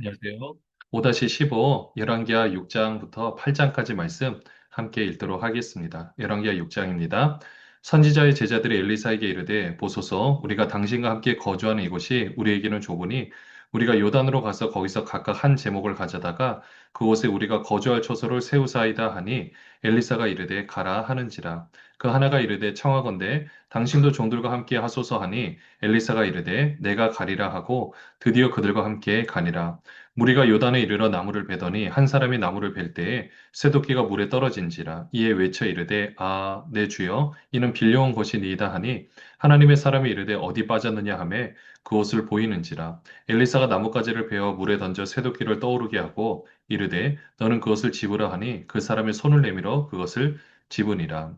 안녕하세요. 5-15 열왕기하 6장부터 8장까지 말씀 함께 읽도록 하겠습니다. 열왕기하 6장입니다. 선지자의 제자들이 엘리사에게 이르되 보소서 우리가 당신과 함께 거주하는 이곳이 우리에게는 좁으니 우리가 요단으로 가서 거기서 각각 한 제목을 가져다가 그곳에 우리가 거주할 처소를 세우사이다 하니 엘리사가 이르되 가라 하는지라. 그 하나가 이르되 청하건대 당신도 종들과 함께 하소서 하니 엘리사가 이르되 내가 가리라 하고 드디어 그들과 함께 가니라. 무리가 요단에 이르러 나무를 베더니 한 사람이 나무를 벨 때에 쇠도끼가 물에 떨어진지라. 이에 외쳐 이르되 아 내 주여 이는 빌려온 것이니이다 하니 하나님의 사람이 이르되 어디 빠졌느냐 하매 그것을 보이는지라 엘리사가 나뭇가지를 베어 물에 던져 쇠도끼를 떠오르게 하고 이르되 너는 그것을 집으라 하니 그 사람의 손을 내밀어 그것을 집으니라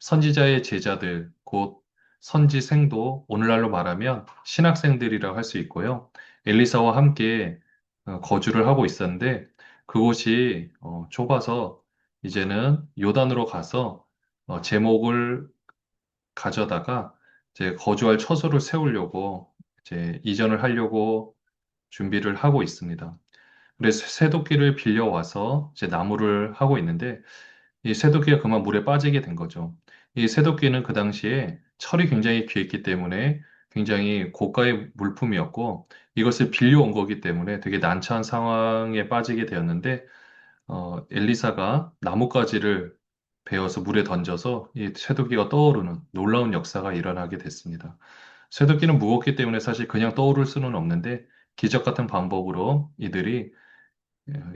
선지자의 제자들, 곧 선지생도 오늘날로 말하면 신학생들이라고 할수 있고요. 엘리사와 함께 어, 거주를 하고 있었는데 그곳이 어, 좁아서 이제는 요단으로 가서 어, 제목을 가져다가 이제 거주할 처소를 세우려고 이제 이전을 하려고 준비를 하고 있습니다. 그래서 쇠도끼를 빌려와서 이제 나무를 하고 있는데 이 쇠도끼가 그만 물에 빠지게 된 거죠. 이 쇠도끼는 그 당시에 철이 굉장히 귀했기 때문에 굉장히 고가의 물품이었고 이것을 빌려온 거기 때문에 되게 난처한 상황에 빠지게 되었는데 어, 엘리사가 나뭇가지를 베어서 물에 던져서 이 쇠도끼가 떠오르는 놀라운 역사가 일어나게 됐습니다. 쇠도끼는 무겁기 때문에 사실 그냥 떠오를 수는 없는데 기적 같은 방법으로 이들이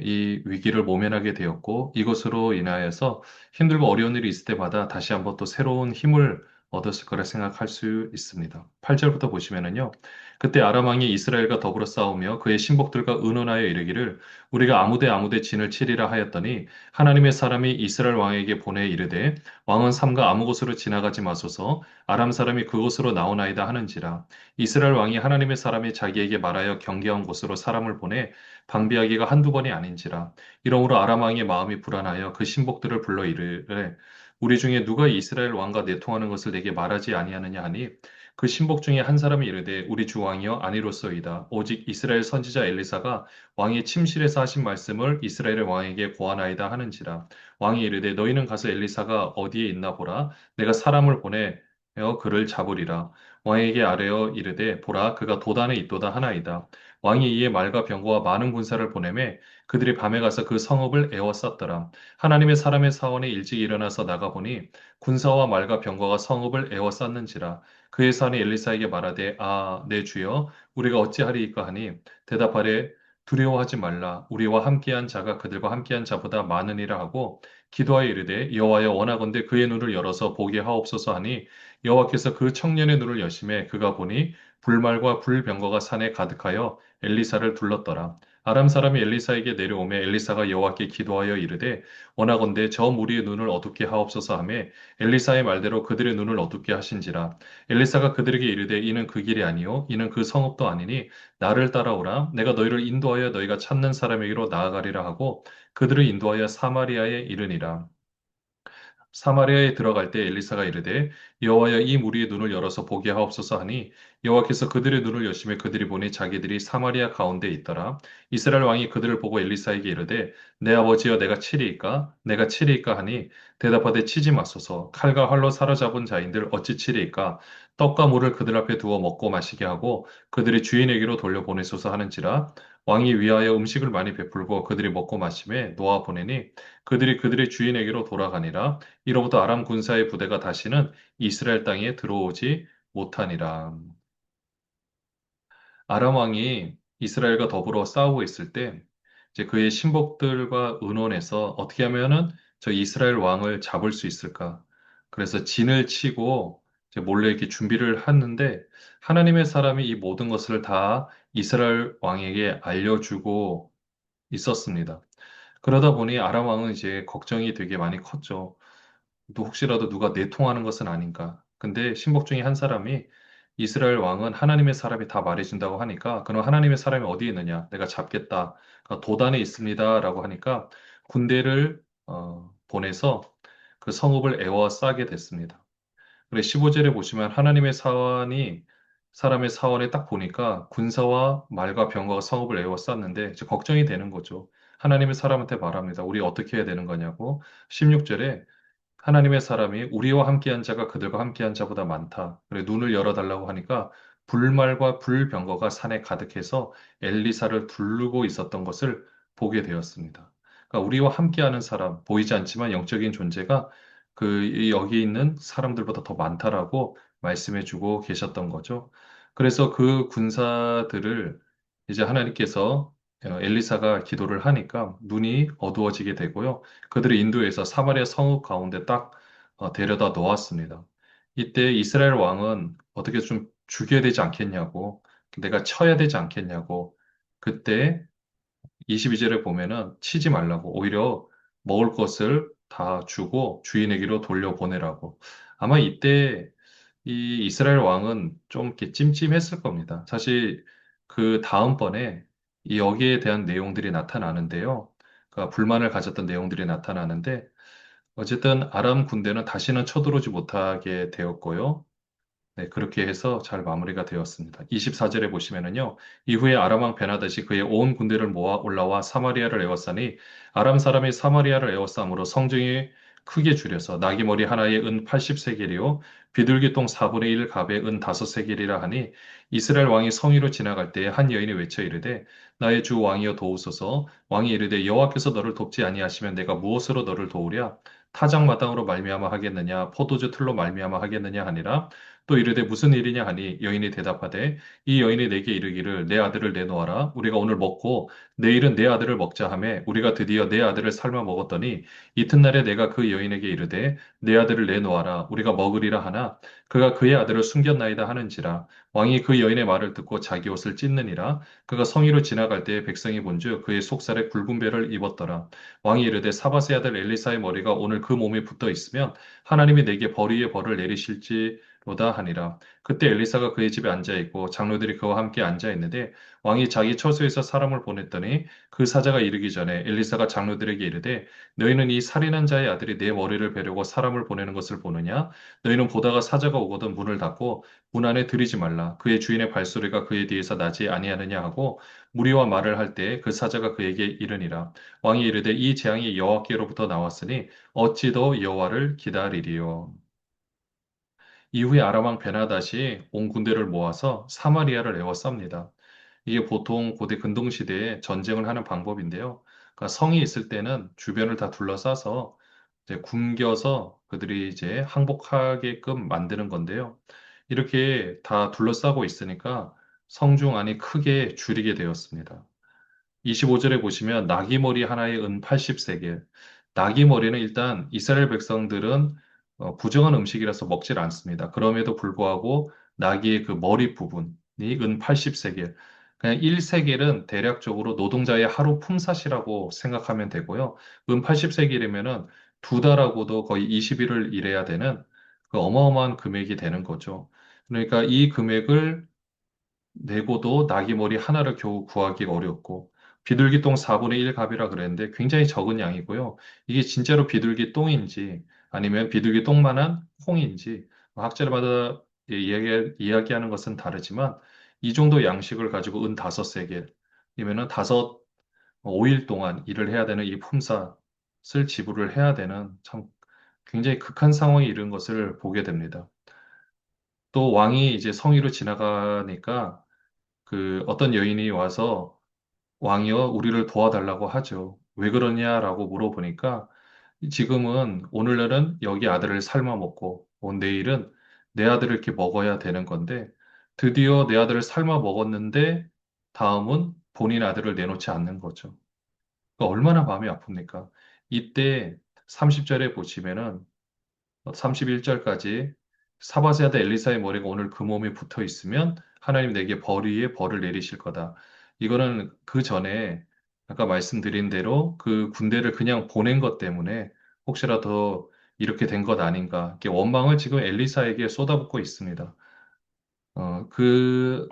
이 위기를 모면하게 되었고 이것으로 인하여서 힘들고 어려운 일이 있을 때마다 다시 한번 또 새로운 힘을 얻었을 거라 생각할 수 있습니다. 8절부터 보시면은요. 그때 아람 왕이 이스라엘과 더불어 싸우며 그의 신복들과 의논하여 이르기를 우리가 아무데 아무데 진을 치리라 하였더니 하나님의 사람이 이스라엘 왕에게 보내 이르되 왕은 삼가 아무 곳으로 지나가지 마소서 아람 사람이 그곳으로 나오나이다 하는지라 이스라엘 왕이 하나님의 사람이 자기에게 말하여 경계한 곳으로 사람을 보내 방비하기가 한두 번이 아닌지라 이러므로 아람 왕의 마음이 불안하여 그 신복들을 불러 이르되 우리 중에 누가 이스라엘 왕과 내통하는 것을 내게 말하지 아니하느냐 하니 그 신복 중에 한 사람이 이르되 우리 주 왕이여 아니로소이다. 오직 이스라엘 선지자 엘리사가 왕의 침실에서 하신 말씀을 이스라엘 왕에게 고하나이다 하는지라. 왕이 이르되 너희는 가서 엘리사가 어디에 있나 보라. 내가 사람을 보내 어 그를 잡으리라. 왕에게 아뢰어 이르되 보라 그가 도단에 있도다 하나이다. 왕이 이에 말과 병거와 많은 군사를 보내매 그들이 밤에 가서 그 성읍을 에워쌌더라. 하나님의 사람의 사원에 일찍 일어나서 나가보니 군사와 말과 병거가 성읍을 에워쌌는지라. 그의 산이 엘리사에게 말하되 아, 내 주여 우리가 어찌하리이까 하니 대답하되 두려워하지 말라. 우리와 함께한 자가 그들과 함께한 자보다 많으니라 하고 기도하여 이르되 여호와여 원하건대 그의 눈을 열어서 보게 하옵소서 하니 여호와께서 그 청년의 눈을 여심해 그가 보니 불말과 불병거가 산에 가득하여 엘리사를 둘렀더라. 아람 사람이 엘리사에게 내려오매 엘리사가 여호와께 기도하여 이르되 원하건대 저 무리의 눈을 어둡게 하옵소서 하며 엘리사의 말대로 그들의 눈을 어둡게 하신지라. 엘리사가 그들에게 이르되 이는 그 길이 아니요. 이는 그 성읍도 아니니 나를 따라오라. 내가 너희를 인도하여 너희가 찾는 사람에게로 나아가리라 하고 그들을 인도하여 사마리아에 이르니라 사마리아에 들어갈 때 엘리사가 이르되 여호와여 이 무리의 눈을 열어서 보게 하옵소서 하니 여호와께서 그들의 눈을 여심해 그들이 보니 자기들이 사마리아 가운데 있더라. 이스라엘 왕이 그들을 보고 엘리사에게 이르되 내 아버지여 내가 치리이까? 내가 치리이까 하니 대답하되 치지 마소서. 칼과 활로 사로잡은 자인들 어찌 치리이까? 떡과 물을 그들 앞에 두어 먹고 마시게 하고 그들의 주인에게로 돌려보내소서 하는지라 왕이 위하여 음식을 많이 베풀고 그들이 먹고 마심에 놓아 보내니 그들이 그들의 주인에게로 돌아가니라 이로부터 아람 군사의 부대가 다시는 이스라엘 땅에 들어오지 못하니라. 아람 왕이 이스라엘과 더불어 싸우고 있을 때 이제 그의 신복들과 의논해서 어떻게 하면은 저 이스라엘 왕을 잡을 수 있을까? 그래서 진을 치고 몰래 이렇게 준비를 하는데 하나님의 사람이 이 모든 것을 다 이스라엘 왕에게 알려주고 있었습니다. 그러다 보니 아람 왕은 이제 걱정이 되게 많이 컸죠. 또 혹시라도 누가 내통하는 것은 아닌가. 근데 신복 중에 한 사람이 이스라엘 왕은 하나님의 사람이 다 말해준다고 하니까 그럼 하나님의 사람이 어디에 있느냐? 내가 잡겠다. 그러니까 도단에 있습니다라고 하니까 군대를 어, 보내서 그 성읍을 에워싸게 됐습니다. 그래 15절에 보시면 하나님의 사원이 사람의 사원에 딱 보니까 군사와 말과 병거가 성읍을 에워쌌는데 걱정이 되는 거죠. 하나님의 사람한테 말합니다. 우리 어떻게 해야 되는 거냐고. 16절에 하나님의 사람이 우리와 함께한 자가 그들과 함께한 자보다 많다. 그래 눈을 열어달라고 하니까 불말과 불병거가 산에 가득해서 엘리사를 두르고 있었던 것을 보게 되었습니다. 그러니까 우리와 함께하는 사람, 보이지 않지만 영적인 존재가 그 여기 있는 사람들보다 더 많다라고 말씀해주고 계셨던 거죠. 그래서 그 군사들을 이제 하나님께서 어, 엘리사가 기도를 하니까 눈이 어두워지게 되고요. 그들을 인도해서 사마리아 성읍 가운데 딱 어, 데려다 놓았습니다. 이때 이스라엘 왕은 어떻게 좀 죽여야 되지 않겠냐고, 내가 쳐야 되지 않겠냐고, 그때 22절에 보면은 치지 말라고, 오히려 먹을 것을 다 주고 주인에게로 돌려보내라고. 아마 이때 이 이스라엘 왕은 좀 이렇게 찜찜했을 겁니다. 사실 그 다음번에 이 여기에 대한 내용들이 나타나는데요. 그러니까 불만을 가졌던 내용들이 나타나는데 어쨌든 아람 군대는 다시는 쳐들어오지 못하게 되었고요. 네, 그렇게 해서 잘 마무리가 되었습니다. 24절에 보시면은요, 이후에 아람 왕 베나다시 그의 온 군대를 모아 올라와 사마리아를 에워싸니 아람 사람이 사마리아를 에워싸므로 성중이 크게 줄여서 나귀머리 하나에 은 80세겔이요 비둘기똥 4분의 1 갑에 은 5세겔이라 하니 이스라엘 왕이 성위로 지나갈 때에 한 여인이 외쳐 이르되 나의 주 왕이여 도우소서. 왕이 이르되 여호와께서 너를 돕지 아니하시면 내가 무엇으로 너를 도우랴? 타작 마당으로 말미암아 하겠느냐? 포도주 틀로 말미암아 하겠느냐 하니라 또 이르되 무슨 일이냐 하니 여인이 대답하되 이 여인이 내게 이르기를 내 아들을 내놓아라. 우리가 오늘 먹고 내일은 내 아들을 먹자 하매 우리가 드디어 내 아들을 삶아 먹었더니 이튿날에 내가 그 여인에게 이르되 내 아들을 내놓아라. 우리가 먹으리라 하나 그가 그의 아들을 숨겼나이다 하는지라. 왕이 그 여인의 말을 듣고 자기 옷을 찢느니라. 그가 성위로 지나갈 때에 백성이 본즉 그의 속살에 굵은 배를 입었더라. 왕이 이르되 사바세 아들 엘리사의 머리가 오늘 그 몸에 붙어 있으면 하나님이 내게 벌 위에 벌을 내리실지 로다 하니라. 그때 엘리사가 그의 집에 앉아 있고 장로들이 그와 함께 앉아 있는데 왕이 자기 처소에서 사람을 보냈더니 그 사자가 이르기 전에 엘리사가 장로들에게 이르되 너희는 이 살인한 자의 아들이 내 머리를 베려고 사람을 보내는 것을 보느냐? 너희는 보다가 사자가 오거든 문을 닫고 문 안에 들이지 말라. 그의 주인의 발소리가 그의 뒤에서 나지 아니하느냐 하고 무리와 말을 할 때 그 사자가 그에게 이르니라. 왕이 이르되 이 재앙이 여호와께로부터 나왔으니 어찌 더 여호와를 기다리리요. 이후에 아람 왕 베나닷이 온 군대를 모아서 사마리아를 에워쌉니다. 이게 보통 고대 근동 시대에 전쟁을 하는 방법인데요. 그러니까 성이 있을 때는 주변을 다 둘러싸서 이제 굶겨서 그들이 이제 항복하게끔 만드는 건데요. 이렇게 다 둘러싸고 있으니까 성중 안이 크게 줄이게 되었습니다. 25절에 보시면 나귀 머리 하나에 은 80세겔. 나귀 머리는 일단 이스라엘 백성들은 어, 부정한 음식이라서 먹질 않습니다. 그럼에도 불구하고 나귀의 그 머리 부분이 은 80세겔. 그냥 1세겔은 대략적으로 노동자의 하루 품삯이라고 생각하면 되고요. 은 80세겔이면은 두 달하고도 거의 20일을 일해야 되는 그 어마어마한 금액이 되는 거죠. 그러니까 이 금액을 내고도 나귀 머리 하나를 겨우 구하기가 어렵고 비둘기 똥 4분의 1 갑이라 그랬는데 굉장히 적은 양이고요. 이게 진짜로 비둘기 똥인지 아니면 비둘기 똥만한 콩인지 뭐 학자들마다 이야기, 이야기 하는 것은 다르지만 이 정도 양식을 가지고 은 다섯 세겔이면은 다섯 5일 동안 일을 해야 되는 이 품삯을 지불을 해야 되는 참 굉장히 극한 상황에 이른 것을 보게 됩니다. 또 왕이 이제 성위로 지나가니까 그 어떤 여인이 와서 왕이여 우리를 도와달라고 하죠. 왜 그러냐라고 물어보니까 지금은 오늘날은 여기 아들을 삶아 먹고 온 내일은 내 아들을 이렇게 먹어야 되는 건데 드디어 내 아들을 삶아 먹었는데 다음은 본인 아들을 내놓지 않는 거죠. 그러니까 얼마나 마음이 아픕니까? 이때 30절에 보시면은 31절까지 사바세아드 엘리사의 머리가 오늘 그 몸에 붙어 있으면 하나님 내게 벌 위에 벌을 내리실 거다. 이거는 그 전에 아까 말씀드린 대로 그 군대를 그냥 보낸 것 때문에 혹시라도 이렇게 된 것 아닌가. 이렇게 원망을 지금 엘리사에게 쏟아붓고 있습니다. 어, 그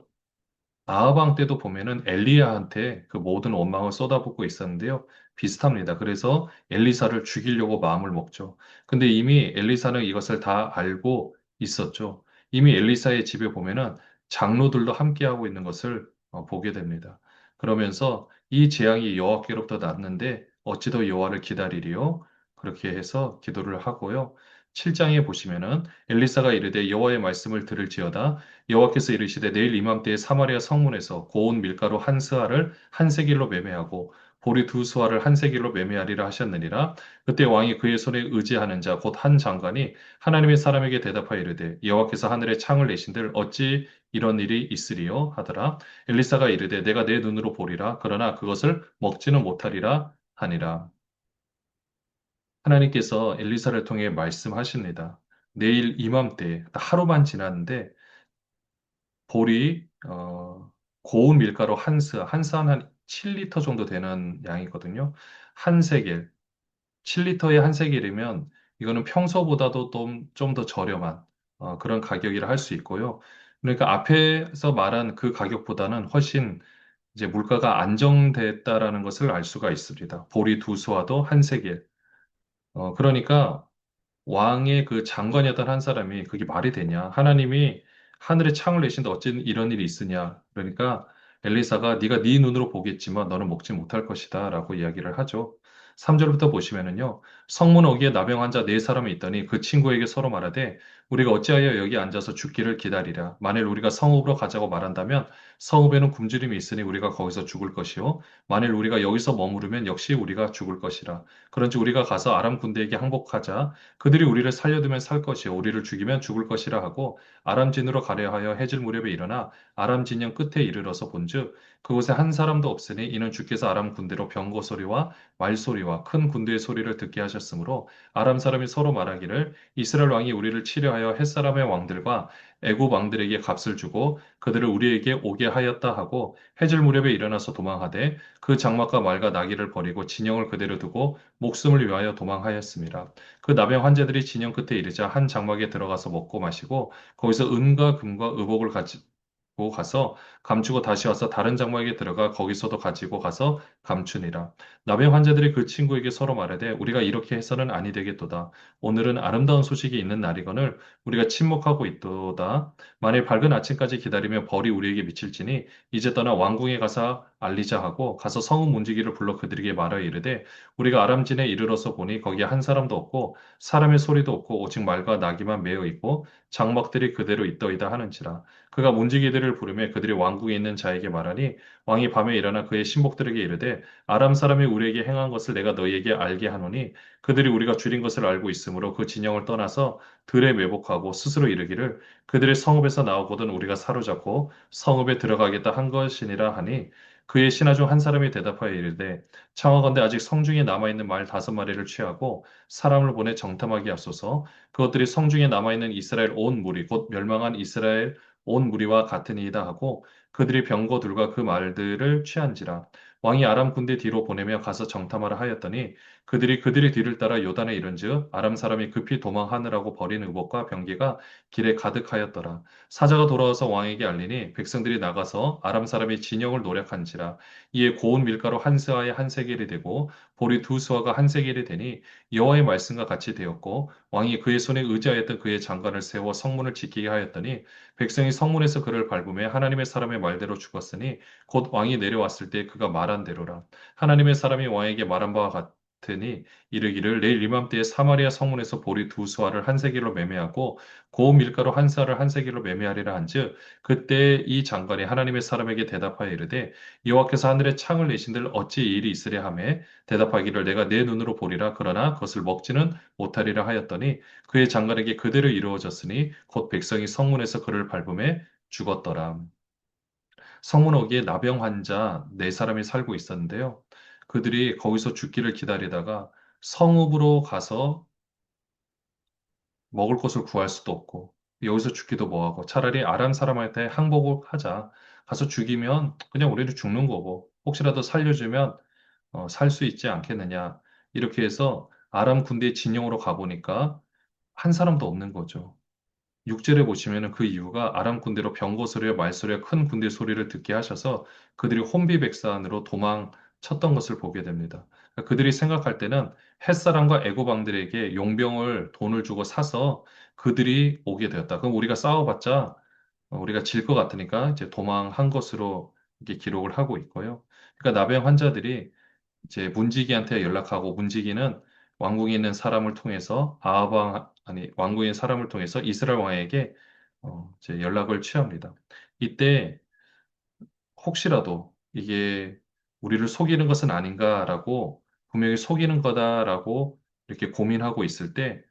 아하방 때도 보면은 엘리야한테 그 모든 원망을 쏟아붓고 있었는데요. 비슷합니다. 그래서 엘리사를 죽이려고 마음을 먹죠. 근데 이미 엘리사는 이것을 다 알고 있었죠. 이미 엘리사의 집에 보면은 장로들도 함께하고 있는 것을 어, 보게 됩니다. 그러면서 이 재앙이 여호와께로부터 났는데 어찌도 여호와를 기다리리요? 그렇게 해서 기도를 하고요. 7장에 보시면은 엘리사가 이르되 여호와의 말씀을 들을지어다 여호와께서 이르시되 내일 이맘때에 사마리아 성문에서 고운 밀가루 한 스아를 한 세길로 매매하고 보리 두 수아를 한 세길로 매매하리라 하셨느니라. 그때 왕이 그의 손에 의지하는 자 곧 한 장관이 하나님의 사람에게 대답하여 이르되 여호와께서 하늘에 창을 내신들 어찌 이런 일이 있으리요? 하더라. 엘리사가 이르되 내가 내 눈으로 보리라. 그러나 그것을 먹지는 못하리라 하니라. 하나님께서 엘리사를 통해 말씀하십니다. 내일 이맘때 하루만 지났는데 보리 어, 고운 밀가루 한 스, 한스한 7리터 정도 되는 양이거든요. 한 세겔, 7리터에 한 세겔이면 이거는 평소보다도 좀 더 저렴한 어, 그런 가격이라 할 수 있고요. 그러니까 앞에서 말한 그 가격보다는 훨씬 이제 물가가 안정됐다라는 것을 알 수가 있습니다. 보리 두 수와도 한 세겔. 어, 그러니까 왕의 그 장관이었던 한 사람이 그게 말이 되냐? 하나님이 하늘에 창을 내신데 어찌 이런 일이 있으냐? 그러니까 엘리사가 네가 네 눈으로 보겠지만 너는 먹지 못할 것이다 라고 이야기를 하죠. 3절부터 보시면은요. 성문 어귀에 나병 환자 네 사람이 있더니 그 친구에게 서로 말하되 우리가 어찌하여 여기 앉아서 죽기를 기다리랴. 만일 우리가 성읍으로 가자고 말한다면 성읍에는 굶주림이 있으니 우리가 거기서 죽을 것이요. 만일 우리가 여기서 머무르면 역시 우리가 죽을 것이라. 그런지 우리가 가서 아람 군대에게 항복하자. 그들이 우리를 살려두면 살 것이요. 우리를 죽이면 죽을 것이라 하고 아람 진으로 가려 하여 해질 무렵에 일어나 아람 진영 끝에 이르러서 본즉 그곳에 한 사람도 없으니 이는 주께서 아람 군대로 병거 소리와 말 소리와 큰 군대의 소리를 듣게 하셨으므로 아람 사람이 서로 말하기를 이스라엘 왕이 우리를 치려하여 햇사람의 왕들과 애굽 왕들에게 값을 주고 그들을 우리에게 오게 하였다 하고 해질 무렵에 일어나서 도망하되 그 장막과 말과 나귀를 버리고 진영을 그대로 두고 목숨을 위하여 도망하였습니다. 그 나병 환자들이 진영 끝에 이르자 한 장막에 들어가서 먹고 마시고 거기서 은과 금과 의복을 가지 고 가서 감추고 다시 와서 다른 장막에 들어가 거기서도 가지고 가서 감추니라. 나병 환자들이 그 친구에게 서로 말하되 우리가 이렇게 해서는 아니 되겠도다. 오늘은 아름다운 소식이 있는 날이거늘 우리가 침묵하고 있도다. 만일 밝은 아침까지 기다리며 벌이 우리에게 미칠지니 이제 떠나 왕궁에 가서 알리자 하고 가서 성읍 문지기를 불러 그들에게 말하여 이르되 우리가 아람진에 이르러서 보니 거기에 한 사람도 없고 사람의 소리도 없고 오직 말과 나귀만 매어 있고 장막들이 그대로 있더이다 하는지라 그가 문지기들을 부르며 그들이 왕궁에 있는 자에게 말하니 왕이 밤에 일어나 그의 신복들에게 이르되 아람 사람이 우리에게 행한 것을 내가 너희에게 알게 하노니 그들이 우리가 줄인 것을 알고 있으므로 그 진영을 떠나서 들에 매복하고 스스로 이르기를 그들의 성읍에서 나오거든 우리가 사로잡고 성읍에 들어가겠다 한 것이니라 하니 그의 신하 중 한 사람이 대답하여 이르되 청하건대 아직 성중에 남아있는 말 다섯 마리를 취하고 사람을 보내 정탐하게 하소서 그것들이 성중에 남아있는 이스라엘 온 무리 곧 멸망한 이스라엘 온 무리와 같으니이다 하고 그들이 병거들과 그 말들을 취한지라. 왕이 아람 군대 뒤로 보내며 가서 정탐하라 하였더니 그들이 그들의 뒤를 따라 요단에 이른즉 아람 사람이 급히 도망하느라고 버린 의복과 병기가 길에 가득하였더라. 사자가 돌아와서 왕에게 알리니 백성들이 나가서 아람 사람이 진영을 노력한지라. 이에 고운 밀가루 한 스아에 한 세겔이 되고 보리 두 수아가 한 세겔이 되니 여호와의 말씀과 같이 되었고 왕이 그의 손에 의지하였던 그의 장관을 세워 성문을 지키게 하였더니 백성이 성문에서 그를 밟으며 하나님의 사람의 말대로 죽었으니 곧 왕이 내려왔을 때 그가 말한 대로라. 하나님의 사람이 왕에게 말한 바와 같 으니 이르기를 내일 이맘때에 사마리아 성문에서 보리 두 수알을 한 세겔로 매매하고 고운 밀가루 한 사를 한 세겔로 매매하리라 한즉 그때 이 장관이 하나님의 사람에게 대답하여 이르되 여호와께서 하늘에 창을 내신들 어찌 이 일이 있으랴 하매 대답하기를 내가 내 눈으로 보리라 그러나 그것을 먹지는 못하리라 하였더니 그의 장관에게 그대로 이루어졌으니 곧 백성이 성문에서 그를 밟음에 죽었더라. 성문 어귀에 나병 환자 네 사람이 살고 있었는데요. 그들이 거기서 죽기를 기다리다가 성읍으로 가서 먹을 것을 구할 수도 없고 여기서 죽기도 뭐하고 차라리 아람 사람한테 항복을 하자. 가서 죽이면 그냥 우리는 죽는 거고 혹시라도 살려주면 살수 있지 않겠느냐. 이렇게 해서 아람 군대 진영으로 가보니까 한 사람도 없는 거죠. 6절에 보시면은 그 이유가 아람 군대로 병거 소리와 말 소리와 큰 군대 소리를 듣게 하셔서 그들이 혼비백산으로 도망 쳤던 것을 보게 됩니다. 그러니까 그들이 생각할 때는 햇사람과 애고방들에게 용병을 돈을 주고 사서 그들이 오게 되었다. 그럼 우리가 싸워봤자 어, 우리가 질 것 같으니까 이제 도망한 것으로 이렇게 기록을 하고 있고요. 그러니까 나병 환자들이 이제 문지기한테 연락하고 문지기는 왕궁에 있는 사람을 통해서 아합 아니 있는 사람을 통해서 이스라엘 왕에게 어, 이제 연락을 취합니다. 이때 혹시라도 이게 우리를 속이는 것은 아닌가라고 분명히 속이는 거다라고 이렇게 고민하고 있을 때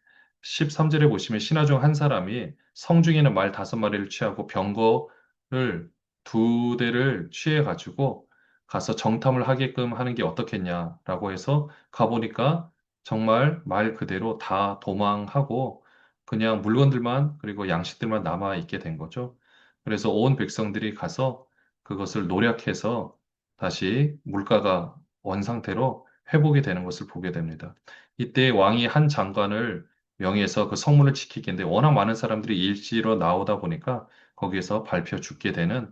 13절에 보시면 신하 중 한 사람이 성 중에는 말 다섯 마리를 취하고 병거를 두 대를 취해 가지고 가서 정탐을 하게끔 하는 게 어떻겠냐라고 해서 가보니까 정말 말 그대로 다 도망하고 그냥 물건들만 그리고 양식들만 남아 있게 된 거죠. 그래서 온 백성들이 가서 그것을 노력해서 다시 물가가 원상태로 회복이 되는 것을 보게 됩니다. 이때 왕이 한 장관을 명의해서 그 성문을 지키겠는데 워낙 많은 사람들이 일지로 나오다 보니까 거기에서 밟혀 죽게 되는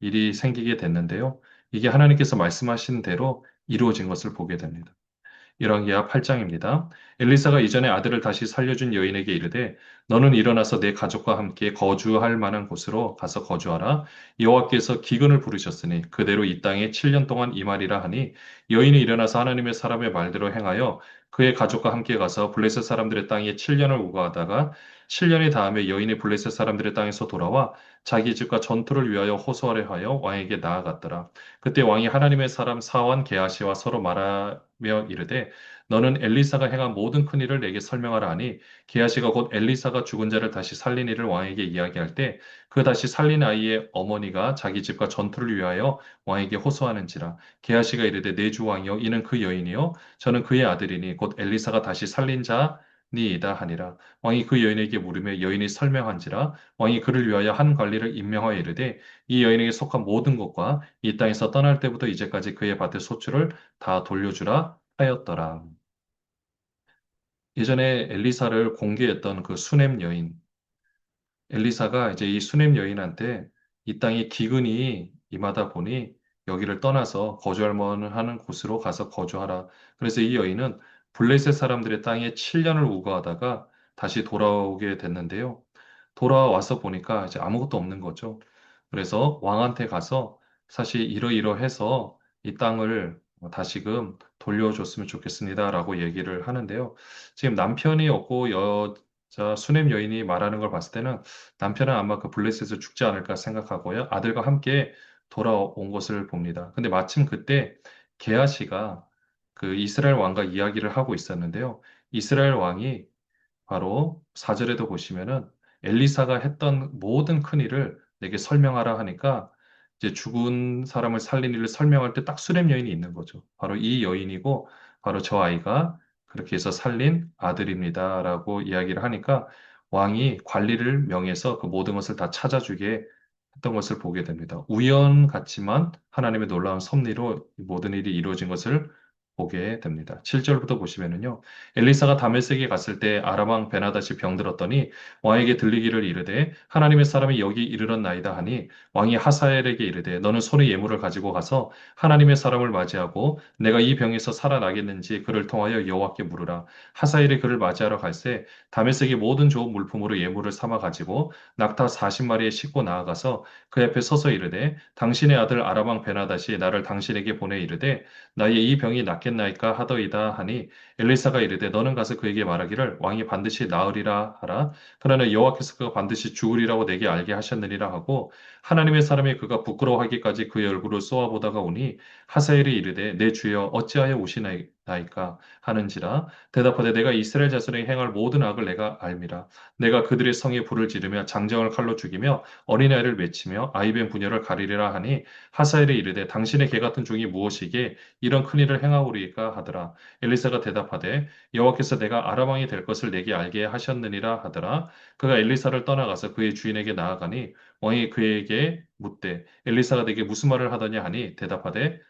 일이 생기게 됐는데요. 이게 하나님께서 말씀하신 대로 이루어진 것을 보게 됩니다. 열왕기하 8장입니다. 엘리사가 이전에 아들을 다시 살려준 여인에게 이르되 너는 일어나서 내 가족과 함께 거주할 만한 곳으로 가서 거주하라. 여호와께서 기근을 부르셨으니 그대로 이 땅에 7년 동안 임하리라 하니 여인이 일어나서 하나님의 사람의 말대로 행하여 그의 가족과 함께 가서 블레셋 사람들의 땅에 7년을 우거하다가 7년이 다음에 여인이 블레셋 사람들의 땅에서 돌아와 자기 집과 전투를 위하여 호소하려 하여 왕에게 나아갔더라. 그때 왕이 하나님의 사람 사원 게하시와 서로 말하며 이르되 너는 엘리사가 행한 모든 큰 일을 내게 설명하라 하니 게하시가 곧 엘리사가 죽은 자를 다시 살린 일을 왕에게 이야기할 때 그 다시 살린 아이의 어머니가 자기 집과 전투를 위하여 왕에게 호소하는지라 게하시가 이르되 내 주 왕이여 이는 그 여인이요 저는 그의 아들이니 곧 엘리사가 다시 살린 자 니이다 하니라 왕이 그 여인에게 물으며 여인이 설명한지라 왕이 그를 위하여 한 관리를 임명하여 이르되 이 여인에게 속한 모든 것과 이 땅에서 떠날 때부터 이제까지 그의 밭의 소출을 다 돌려주라 하였더라. 예전에 엘리사를 공개했던 그 수넴 여인, 엘리사가 이제 이 수넴 여인한테 이 땅에 기근이 임하다 보니 여기를 떠나서 거주할 만한 곳으로 가서 거주하라. 그래서 이 여인은 블레셋 사람들의 땅에 7년을 우거하다가 다시 돌아오게 됐는데요. 돌아와서 보니까 이제 아무것도 없는 거죠. 그래서 왕한테 가서 사실 이러이러해서 이 땅을 다시금 돌려줬으면 좋겠습니다라고 얘기를 하는데요. 지금 남편이 없고 여자 수냄 여인이 말하는 걸 봤을 때는 남편은 아마 그 블레셋에서 죽지 않을까 생각하고요. 아들과 함께 돌아온 것을 봅니다. 근데 마침 그때 게하시가 그 이스라엘 왕과 이야기를 하고 있었는데요. 이스라엘 왕이 바로 4절에도 보시면은 엘리사가 했던 모든 큰 일을 내게 설명하라 하니까 이제 죽은 사람을 살린 일을 설명할 때 딱 수렘 여인이 있는 거죠. 바로 이 여인이고 바로 저 아이가 그렇게 해서 살린 아들입니다라고 이야기를 하니까 왕이 관리를 명해서 그 모든 것을 다 찾아주게 했던 것을 보게 됩니다. 우연 같지만 하나님의 놀라운 섭리로 모든 일이 이루어진 것을 보게 됩니다. 7절부터 보시면은요. 엘리사가 다메섹에 갔을 때 아람왕 베나다시 병들었더니 왕에게 들리기를 이르되 하나님의 사람이 여기 이르렀나이다 하니 왕이 하사엘에게 이르되 너는 손에 예물을 가지고 가서 하나님의 사람을 맞이하고 내가 이 병에서 살아나겠는지 그를 통하여 여호와께 물으라. 하사엘이 그를 맞이하러 갈새 다메섹의 모든 좋은 물품으로 예물을 삼아 가지고 낙타 40마리에 싣고 나아가서 그 옆에 서서 이르되 당신의 아들 아람왕 베나다시 나를 당신에게 보내 이르되 나의 이 병이 낫 겠나이까 하더이다 하니 엘리사가 이르되 너는 가서 그에게 말하기를 왕이 반드시 나으리라 하라. 그러나 여호와께서 그가 반드시 죽으리라고 내게 알게 하셨느니라 하고 하나님의 사람이 그가 부끄러워하기까지 그의 얼굴을 쏘아보다가 오니 하사엘이 이르되 내 주여 어찌하여 오시나이 까 하는지라. 대답하되 내가 이스라엘 자손에게 행할 모든 악을 내가 알미라. 내가 그들의 성에 불을 지르며 장정을 칼로 죽이며 어린아이를 맺히며 아이벤 부녀를 가리리라 하니 하사엘이 이르되 당신의 개 같은 종이 무엇이기에 이런 큰 일을 행하오리까 하더라. 엘리사가 대답하되 여호와께서 내가 아람 왕이 될 것을 내게 알게 하셨느니라 하더라. 그가 엘리사를 떠나가서 그의 주인에게 나아가니 왕이 그에게 묻되 엘리사가 내게 무슨 말을 하더냐 하니 대답하되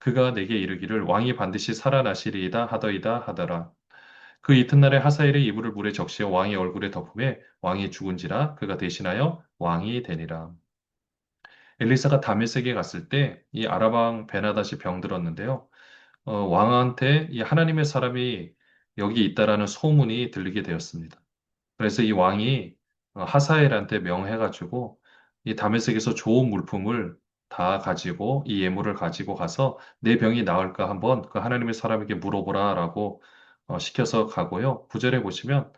그가 내게 이르기를 왕이 반드시 살아나시리이다 하더이다 하더라. 그 이튿날에 하사엘의 이불을 물에 적시어 왕의 얼굴에 덮음에 왕이 죽은지라 그가 대신하여 왕이 되니라. 엘리사가 다메섹에 갔을 때 이 아람왕 베나다시 병들었는데요. 어, 왕한테 이 하나님의 사람이 여기 있다라는 소문이 들리게 되었습니다. 그래서 이 왕이 어, 하사엘한테 명해가지고 이 다메섹에서 좋은 물품을 다 가지고 이 예물을 가지고 가서 내 병이 나을까 한번 그 하나님의 사람에게 물어보라라고 어, 시켜서 가고요. 구절에 보시면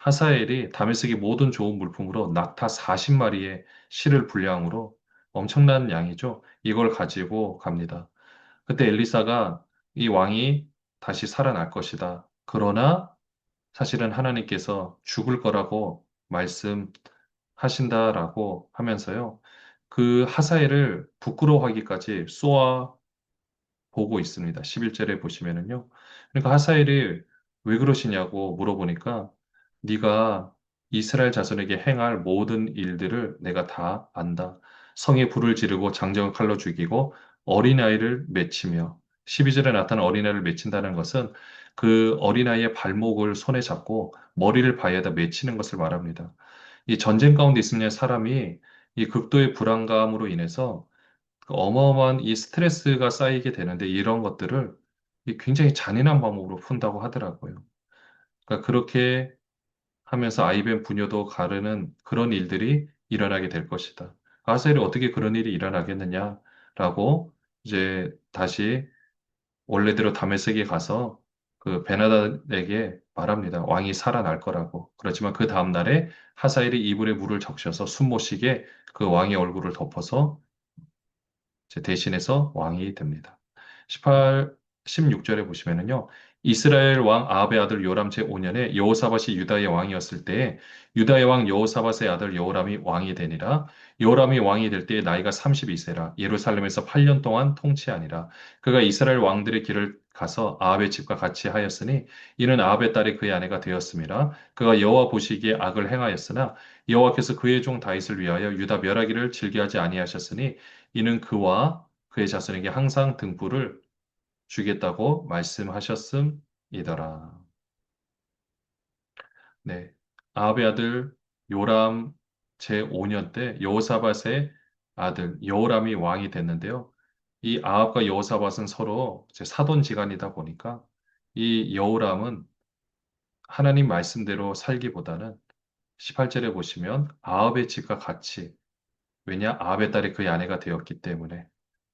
하사엘이 다메섹의 모든 좋은 물품으로 낙타 40마리의 실을 분량으로 엄청난 양이죠. 이걸 가지고 갑니다. 그때 엘리사가 이 왕이 다시 살아날 것이다. 그러나 사실은 하나님께서 죽을 거라고 말씀하신다라고 하면서요. 그 하사엘을 부끄러워하기까지 쏘아 보고 있습니다. 11절에 보시면은요. 그러니까 하사엘이 왜 그러시냐고 물어보니까 네가 이스라엘 자손에게 행할 모든 일들을 내가 다 안다. 성에 불을 지르고 장정을 칼로 죽이고 어린아이를 맺히며 12절에 나타난 어린아이를 맺힌다는 것은 그 어린아이의 발목을 손에 잡고 머리를 바위에다 맺히는 것을 말합니다. 이 전쟁 가운데 있으면 사람이 이 극도의 불안감으로 인해서 그 어마어마한 이 스트레스가 쌓이게 되는데 이런 것들을 이 굉장히 잔인한 방법으로 푼다고 하더라고요. 그러니까 그렇게 하면서 아이벤 부녀도 가르는 그런 일들이 일어나게 될 것이다. 아셀이 어떻게 그런 일이 일어나겠느냐라고 이제 다시 원래대로 다메섹에 가서 그 베나닷에게 말합니다. 왕이 살아날 거라고. 그렇지만 그 다음 날에 하사엘이 이불에 물을 적셔서 숨 못 쉬게 그 왕의 얼굴을 덮어서 대신해서 왕이 됩니다. 18, 16절에 보시면은요. 이스라엘 왕 아합의 아들 요람 제5년에 여호사밧이 유다의 왕이었을 때에 유다의 왕 여호사밧의 아들 여호람이 왕이 되니라. 여호람이 왕이 될 때에 나이가 32세라. 예루살렘에서 8년 동안 통치하니라. 그가 이스라엘 왕들의 길을 가서 아합의 집과 같이 하였으니 이는 아합의 딸이 그의 아내가 되었음이라. 그가 여호와 보시기에 악을 행하였으나 여호와께서 그의 종 다윗을 위하여 유다 멸하기를 즐겨하지 아니하셨으니 이는 그와 그의 자손에게 항상 등불을 주겠다고 말씀하셨음이더라. 네. 아합의 아들 요람 제5년 때 여호사밧의 아들 여호람이 왕이 됐는데요. 이 아합과 여호사밧은 서로 사돈지간이다 보니까 이 여호람은 하나님 말씀대로 살기보다는 18절에 보시면 아합의 집과 같이 왜냐 아합의 딸이 그의 아내가 되었기 때문에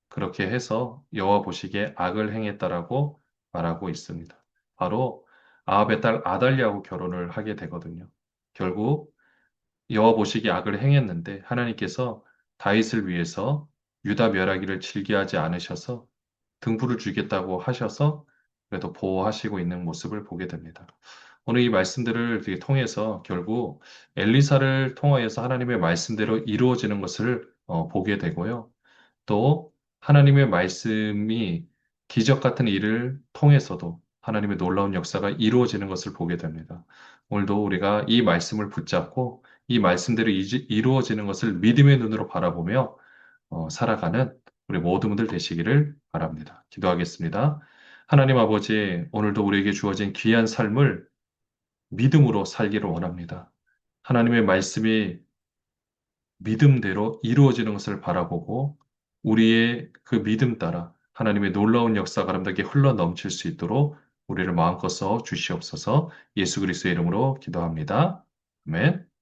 그렇게 해서 여호와 보시기에 악을 행했다라고 말하고 있습니다. 바로 아합의 딸 아달리하고 결혼을 하게 되거든요. 결국 여호와 보시기에 악을 행했는데 하나님께서 다윗을 위해서 유다 멸하기를 즐겨하지 않으셔서 등불을 주겠다고 하셔서 그래도 보호하시고 있는 모습을 보게 됩니다. 오늘 이 말씀들을 통해서 결국 엘리사를 통하여서 하나님의 말씀대로 이루어지는 것을 어, 보게 되고요. 또 하나님의 말씀이 기적 같은 일을 통해서도 하나님의 놀라운 역사가 이루어지는 것을 보게 됩니다. 오늘도 우리가 이 말씀을 붙잡고 이 말씀대로 이루어지는 것을 믿음의 눈으로 바라보며 어, 살아가는 우리 모든 분들 되시기를 바랍니다. 기도하겠습니다. 하나님 아버지, 오늘도 우리에게 주어진 귀한 삶을 믿음으로 살기를 원합니다. 하나님의 말씀이 믿음대로 이루어지는 것을 바라보고 우리의 그 믿음 따라 하나님의 놀라운 역사가 아름답게 흘러 넘칠 수 있도록 우리를 마음껏 써 주시옵소서 예수 그리스도의 이름으로 기도합니다. 아멘.